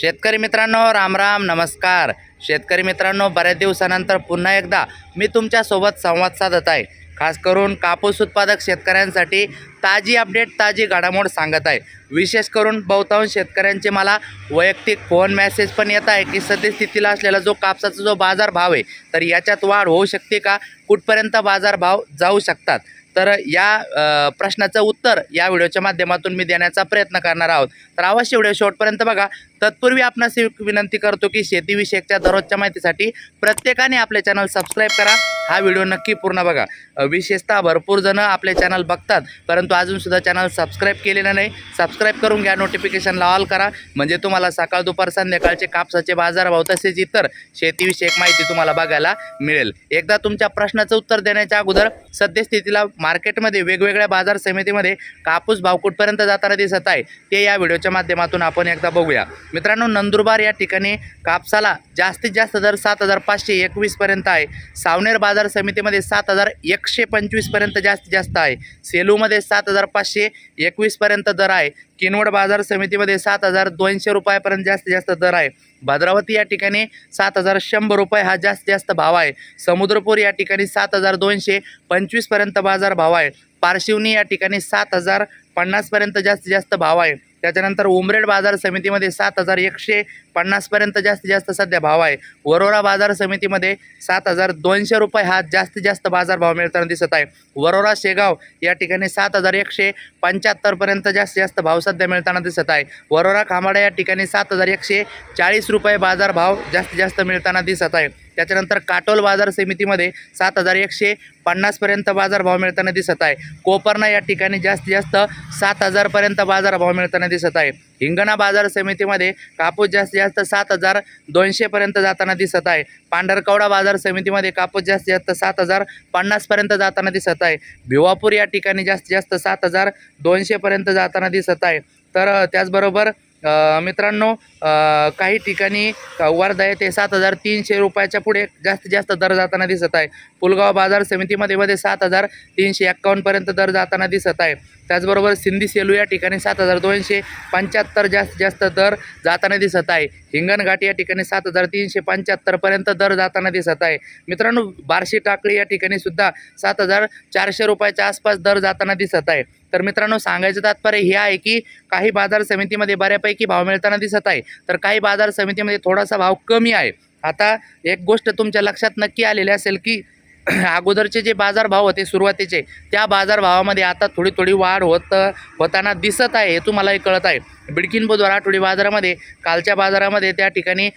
शेतकरी मित्रांनो रामराम नमस्कार. शेतकरी मित्रांनो बऱ्याच दिवसानंतर पुन्हा एकदा मी तुमच्यासोबत संवाद साधत आहे. खास करून कापूस उत्पादक शेतकऱ्यांसाठी ताजी अपडेट ताजी घडामोड सांगत आहे. विशेष करून बहुतांश शेतकऱ्यांचे मला वैयक्तिक फोन मेसेज पण येत आहे की सद्यस्थितीला असलेला जो कापसाचा जो बाजार भाव आहे तर याच्यात वाढ होऊ शकते का? कुठपर्यंत बाजारभाव जाऊ शकतात? तर या प्रश्नाचं उत्तर या व्हिडिओच्या माध्यमातून मी देण्याचा प्रयत्न करणार आहोत. तर अवश्य व्हिडिओ शेवटपर्यंत बघा. तत्पूर्वी आपणास एक विनंती करतो की शेतीविषयकच्या दररोजच्या माहितीसाठी प्रत्येकाने आपले चॅनल सबस्क्राईब करा. हा व्हिडिओ नक्की पूर्ण बघा. विशेषतः भरपूर जणं आपले चॅनल बघतात. परंतु अजूनसुद्धा चॅनल सबस्क्राईब केलेलं नाही. सबस्क्राईब करून घ्या नोटिफिकेशनला ऑल करा. म्हणजे तुम्हाला सकाळ दुपार संध्याकाळचे कापसाचे बाजारभाव तसेच इतर शेतीविषयक माहिती तुम्हाला बघायला मिळेल. एकदा तुमच्या प्रश्नाचं उत्तर देण्याच्या अगोदर सद्यस्थितीला मार्केटमध्ये वेगवेगळ्या बाजार समितीमध्ये कापूस भाव कुठपर्यंत जाताना दिसत आहे ते या व्हिडिओच्या माध्यमातून आपण एकदा बघूया. मित्रांनो नंदुरबार या ठिकाणी कापसाला जास्तीत जास्त दर सात हजार पाचशे एकवीसपर्यंत आहे. सावनेर बाजार समितीमध्ये सात हजार एकशे पंचवीसपर्यंत जास्तीत जास्त आहे. सेलूमध्ये सात हजार पाचशे एकवीसपर्यंत दर आहे. किनवट बाजार समितीमध्ये सात हजार दोनशे रुपयापर्यंत जास्तीत जास्त दर आहे. भद्रावती या ठिकाणी सात हजार शंभर रुपये हा जास्तीत जास्त भाव आहे. समुद्रपूर या ठिकाणी सात हजार दोनशे पंचवीसपर्यंत बाजार भाव आहे. पारशिवनी या ठिकाणी सात हजार पन्नासपर्यंत जास्तीत जास्त भाव आहे. त्याच्यानंतर उमरेड बाजार समितीमध्ये सात हजार एकशे पन्नासपर्यंत जास्तीत जास्त सध्या भाव आहे. वरोरा बाजार समितीमध्ये सात हजार दोनशे रुपये हा जास्तीत जास्त बाजारभाव मिळताना दिसत आहे. वरोरा शेगाव या ठिकाणी सात हजार एकशे पंच्याहत्तरपर्यंत जास्तीत जास्त भाव सध्या मिळताना दिसत आहे. वरोरा खामाडा या ठिकाणी सात हजार एकशे चाळीस रुपये बाजारभाव जास्तीत जास्त मिळताना दिसत आहे. त्याच्यानंतर काटोल बाजार समितीमध्ये सात हजार एकशे पन्नासपर्यंत बाजारभाव मिळताना दिसत आहे. कोपरना या ठिकाणी जास्तीत जास्त सात हजारपर्यंत बाजारभाव मिळताना दिसत आहे. हिंगणा बाजार समितीमध्ये कापूस जास्तीत जास्त सात हजार दोनशेपर्यंत जाताना दिसत आहे. पांढरकवडा बाजार समितीमध्ये कापूस जास्तीत जास्त सात हजार पन्नासपर्यंत जाताना दिसत आहे. भिवापूर या ठिकाणी जास्तीत जास्त सात हजार दोनशेपर्यंत जाताना दिसत आहे. तर त्याचबरोबर मित्रांनो काही ठिकाणी वर्धा येथे सात हजार तीनशे रुपयाच्या पुढे जास्तीत जास्त दर जाताना दिसत आहे. पुलगाव बाजार समितीमध्ये मध्ये सात हजार तीनशे एक्कावन्नपर्यंत दर जाताना दिसत आहे. त्याचबरोबर सिंधी सेलू या ठिकाणी सात हजार दोनशे पंच्याहत्तर जास्तीत जास्त दर जाताना दिसत आहे. हिंगणघाट या ठिकाणी सात हजार तीनशे पंच्याहत्तरपर्यंत दर जाताना दिसत आहे. मित्रांनो बार्शी टाकळी या ठिकाणी सुद्धा सात हजार चारशे रुपयाच्या आसपास दर जाताना दिसत आहे. तर मित्रांनो सांगायचं तात्पर्य हे आहे की काही बाजार समितीमध्ये बऱ्यापैकी भाव मिळताना दिसत आहे. तर काही बाजार समितीमध्ये थोडासा भाव कमी आहे. आता एक गोष्ट तुमच्या लक्षात नक्की आलेली असेल की अगोदरचे जे बाजारभाव होते सुरुवातीचे त्या बाजारभावामध्ये आता थोडी थोडी वाढ होत होताना दिसत आहे हे तुम्हालाही कळत आहे. बिडकीन बुधवार आठवडी बाजारामध्ये कालच्या बाजारामध्ये त्या ठिकाणी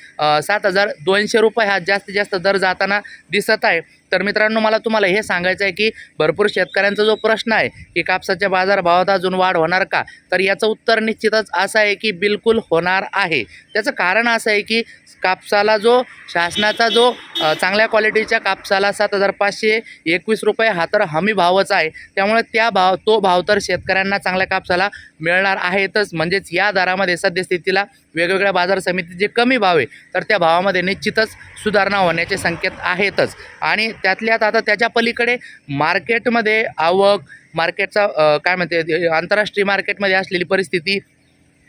सात हजार दोनशे रुपये हा जास्तीत जास्त दर जाताना दिसत आहे. तर मित्रांनो मला तुम्हाला हे सांगायचं आहे की भरपूर शेतकऱ्यांचा जो प्रश्न आहे की कापसाच्या बाजारभावात अजून वाढ होणार का? तर याचं उत्तर निश्चितच असं आहे की बिलकुल होणार आहे. त्याचं कारण असं आहे की कापसाला जो शासनाचा जो चांगल्या क्वालिटीच्या कापसाला सात हजार पाचशे एकवीस रुपये हा तर हमी भावच आहे. त्यामुळे त्या भाव तो भाव तर शेतकऱ्यांना चांगल्या कापसाला मिळणार आहेतच. म्हणजेच या या दरामध्ये सद्यस्थितीला वेगवेगळ्या बाजार समितीत जे कमी भाव आहे तर त्या भावामध्ये निश्चितच सुधारणा होण्याचे संकेत आहेतच. आणि त्यातल्यात आता त्याच्या पलीकडे मार्केटमध्ये आवक मार्केटचा काय म्हणते आंतरराष्ट्रीय मार्केटमध्ये असलेली परिस्थिती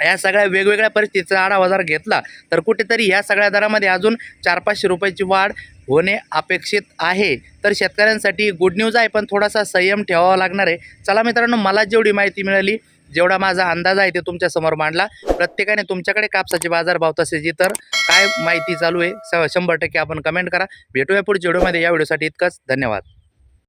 या सगळ्या वेगवेगळ्या परिस्थितीचा आढावा जर घेतला तर कुठेतरी ह्या सगळ्या दरामध्ये अजून चार पाचशे रुपयाची वाढ होणे अपेक्षित आहे. तर शेतकऱ्यांसाठी गुड न्यूज आहे पण थोडासा संयम ठेवावा लागणार आहे. चला मित्रांनो मला जेवढी माहिती मिळाली जेवढा माझा अंदाज आहे ते तुमच्यासमोर मांडला. प्रत्येकाने तुमच्याकडे कापसाचे बाजारभाव तसेच इतर काय माहिती चालू आहे स शंभर टक्के आपण कमेंट करा. भेटूया पुढच्या व्हिडिओमध्ये या व्हिडिओसाठी इतकंच. धन्यवाद.